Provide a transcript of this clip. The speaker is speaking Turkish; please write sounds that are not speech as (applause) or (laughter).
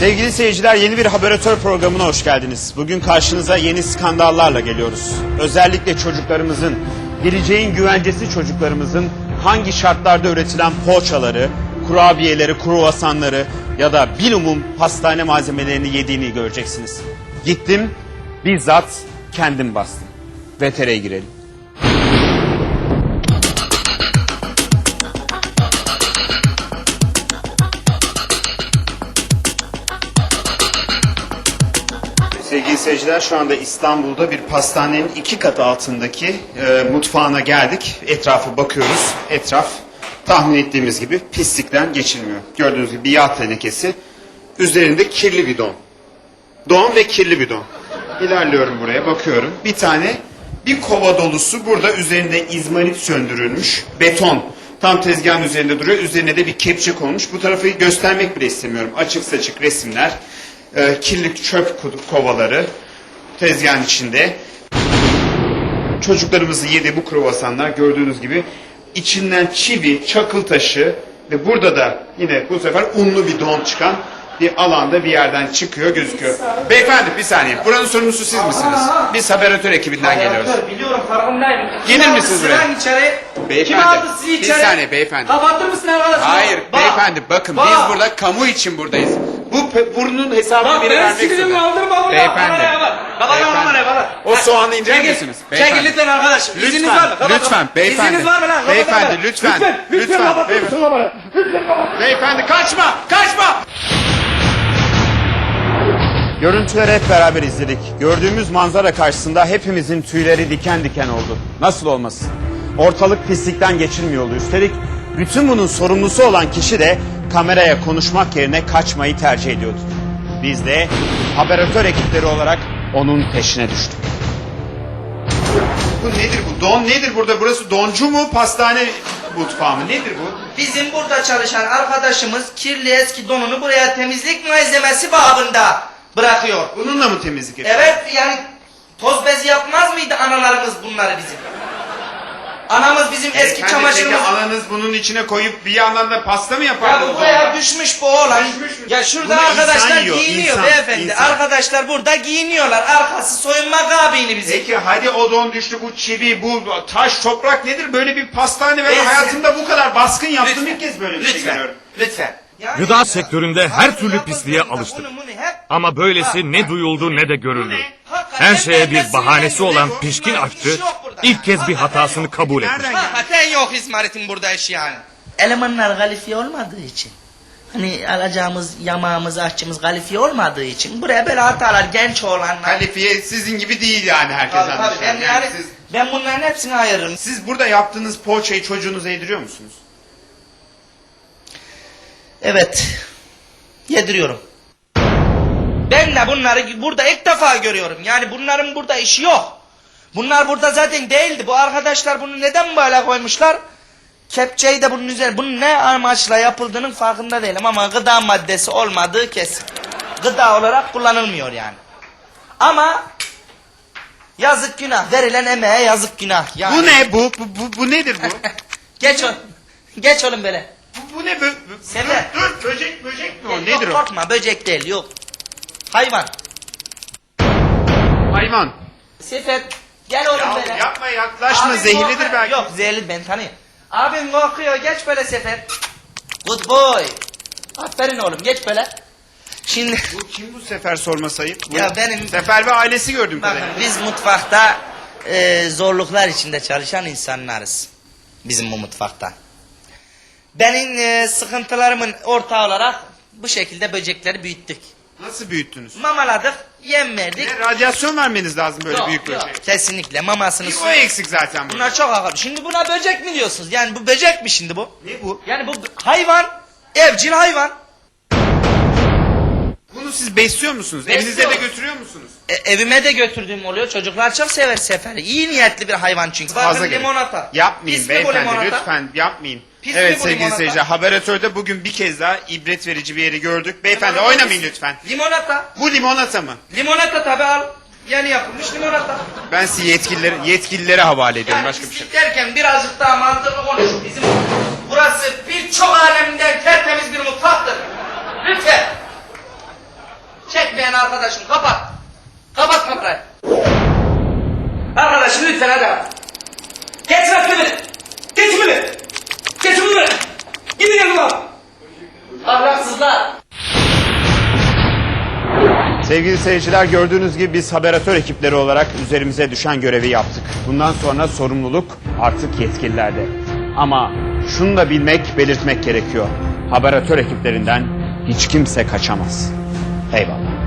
Sevgili seyirciler yeni bir haberatör programına hoş geldiniz. Bugün karşınıza yeni skandallarla geliyoruz. Özellikle çocuklarımızın, geleceğin güvencesi çocuklarımızın hangi şartlarda üretilen poğaçaları, kurabiyeleri, kruvasanları ya da bilumum hastane malzemelerini yediğini göreceksiniz. Gittim, bizzat kendim bastım. VTR'ye girelim. Sevgili seyirciler şu anda İstanbul'da bir pastanenin iki katı altındaki e, mutfağına geldik. Etrafı bakıyoruz. Etraf tahmin ettiğimiz gibi pislikten geçilmiyor. Gördüğünüz gibi bir yağ tenekesi. Üzerinde kirli bir don. Don ve kirli bir don. İlerliyorum buraya bakıyorum. Bir tane bir kova dolusu burada üzerinde izmarit söndürülmüş beton. Tam tezgahın üzerinde duruyor. Üzerine de bir kepçe konmuş. Bu tarafı göstermek bile istemiyorum. Açık saçık resimler. E, kirli çöp kovaları tezgahın içinde. Çocuklarımızı yedi bu kruvasanlar gördüğünüz gibi içinden çivi, çakıl taşı ve burada da yine bu sefer unlu bir don çıkan bir alanda bir yerden çıkıyor gözüküyor. Beyefendi bir saniye buranın sorumlusu siz misiniz? Biz haberatör ekibinden geliyoruz. Biliyorum farkındayım. Gelir Kim misiniz buraya? lan içeri? Beyefendi, Kim aldı sizi bir içeri? saniye beyefendi. Kapatır mısın arkadaşım? Hayır Bak, beyefendi bakın bak. biz burada kamu için buradayız. Bu pe- burnun hesabını Bak biri ben vermek zorunda. aldırma burada. Beyefendi. Kameraya bak. Kapat Beyefendi. kameraya bak. O soğanı indirir Çekil. misiniz? Çekil lütfen arkadaşım. İzniniz Lütfen, var mı? Kapat, lütfen, kapat. beyefendi. İzniniz var mı lan? Kapat Beyefendi, kamerayı. lütfen, Lütfen. lütfen, Lütfen kapatır beyefendi. kamerayı? Lütfen kapat. Beyefendi kaçma! Kaçma! Görüntüleri hep beraber izledik. Gördüğümüz manzara karşısında hepimizin tüyleri diken diken oldu. Nasıl olmasın? Ortalık pislikten geçilmiyordu. Üstelik bütün bunun sorumlusu olan kişi de kameraya konuşmak yerine kaçmayı tercih ediyordu. Biz de haberatör ekipleri olarak onun peşine düştük. Bu nedir bu? Don nedir burada? Burası doncu mu? Pastane mutfağı mı? Nedir bu? Bizim burada çalışan arkadaşımız kirli eski donunu buraya temizlik malzemesi babında bırakıyor. Bununla mı temizlik yapıyor? Evet yani toz bezi yapmaz mıydı analarımız bunları bizim? Anamız bizim eski Beyefendi, çamaşırımız... Peki ananız bunun içine koyup bir yandan da pasta mı Ya yapardınız? bu buraya düşmüş bu oğlan. Düşmüş mü? Ya şurada Bunu arkadaşlar insan yiyor, giyiniyor insan, beyefendi. insan. Arkadaşlar burada giyiniyorlar. Arkası soyunma kabini bizim. Peki hadi o don düştü bu çivi bu taş toprak nedir? Böyle bir pastane ben hayatımda bu kadar baskın yaptım Lütfen. ilk kez böyle bir şey Lütfen. görüyorum. Lütfen. Yani Gıda ya, sektöründe her türlü pisliğe alıştık. bunu bunu hep- Ama böylesi ne duyuldu ne de görüldü. Her şeye bir bahanesi olan pişkin aşçı. İlk kez bir hatasını kabul etmiş. Hakikaten yok İsmarit'in burada işi yani. Elemanlar kalifiye olmadığı için. Hani alacağımız yamağımız, aşçımız kalifiye olmadığı için buraya böyle hatalar genç olanlar. Kalifiye sizin gibi değil yani herkes Tabii, tabii. anlaşılan. Yani yani, siz, ben bunların hepsini ayırırım. siz burada yaptığınız poğaçayı çocuğunuza yediriyor musunuz? Evet. Yediriyorum. Ben de bunları burada ilk defa görüyorum. Yani bunların burada işi yok. Bunlar burada zaten değildi. Bu arkadaşlar bunu neden böyle koymuşlar? Kepçeyi de bunun üzerine, bunun ne amaçla yapıldığının farkında değilim ama gıda maddesi olmadığı kesin. Gıda olarak kullanılmıyor yani. Ama yazık günah. Verilen emeğe yazık günah. Yani. Bu ne bu? Bu, bu, bu nedir bu? (laughs) Geç oğlum. Geç oğlum böyle. bu, bu ne? Bö- Sefer. Dur, dur böcek böcek mi o? Yok, Nedir o? Korkma böcek değil yok. Hayvan. Hayvan. Sefer gel oğlum Ya, böyle. yapma yaklaşma Abim zehirlidir korkuyor. belki. Yok zehirli ben tanıyorum. Abim korkuyor geç böyle Sefer. Good boy. Aferin oğlum geç böyle. Şimdi Bu kim bu sefer sorma sayıp? Ya benim- Sefer ve ailesi gördüm bakın kadarıyla. biz mutfakta e, zorluklar içinde çalışan insanlarız. Bizim bu mutfakta. Benim e, sıkıntılarımın ortağı olarak bu şekilde böcekleri büyüttük. Nasıl büyüttünüz? Mamaladık, yem verdik. Ne, radyasyon vermeniz lazım böyle Yok, büyük yok. Kesinlikle mamasını Bir o eksik zaten burada. Bunlar çok akıllı. Şimdi buna böcek mi diyorsunuz? Yani bu böcek mi şimdi bu? Ne bu? Yani bu hayvan, evcil hayvan. Bunu siz besliyor musunuz? Evinize de Besliyorum. götürüyor musunuz? E, evime de götürdüğüm oluyor. Çocuklar çok sever seferi. İyi niyetli bir hayvan çünkü. Fazla Bakın gerek. limonata. Yapmayın Pis mi bu beyefendi limonata? lütfen yapmayın. Pis evet sevgili seyirciler haberatörde bugün bir kez daha ibret verici bir yeri gördük. Beyefendi Limonata oynamayın lütfen. Limonata. Bu limonata mı? Limonata tabi al. Yeni yapılmış limonata. Ben sizi yetkililere, yetkililere havale ediyorum Yani başka bir şey. pislik derken birazcık daha mantıklı konuş. Bizim burası birçok alemden tertemiz bir mutfaktır. Lütfen. arkadaşım kapat. Kapat kamerayı. Arkadaşım lütfen hadi. Geç beni. Geç bunu. Gidin yanıma. Ahlaksızlar. Sevgili seyirciler gördüğünüz gibi biz haberatör ekipleri olarak üzerimize düşen görevi yaptık. Bundan sonra sorumluluk artık yetkililerde. Ama şunu da bilmek, belirtmek gerekiyor. Haberatör ekiplerinden hiç kimse kaçamaz. Eyvallah.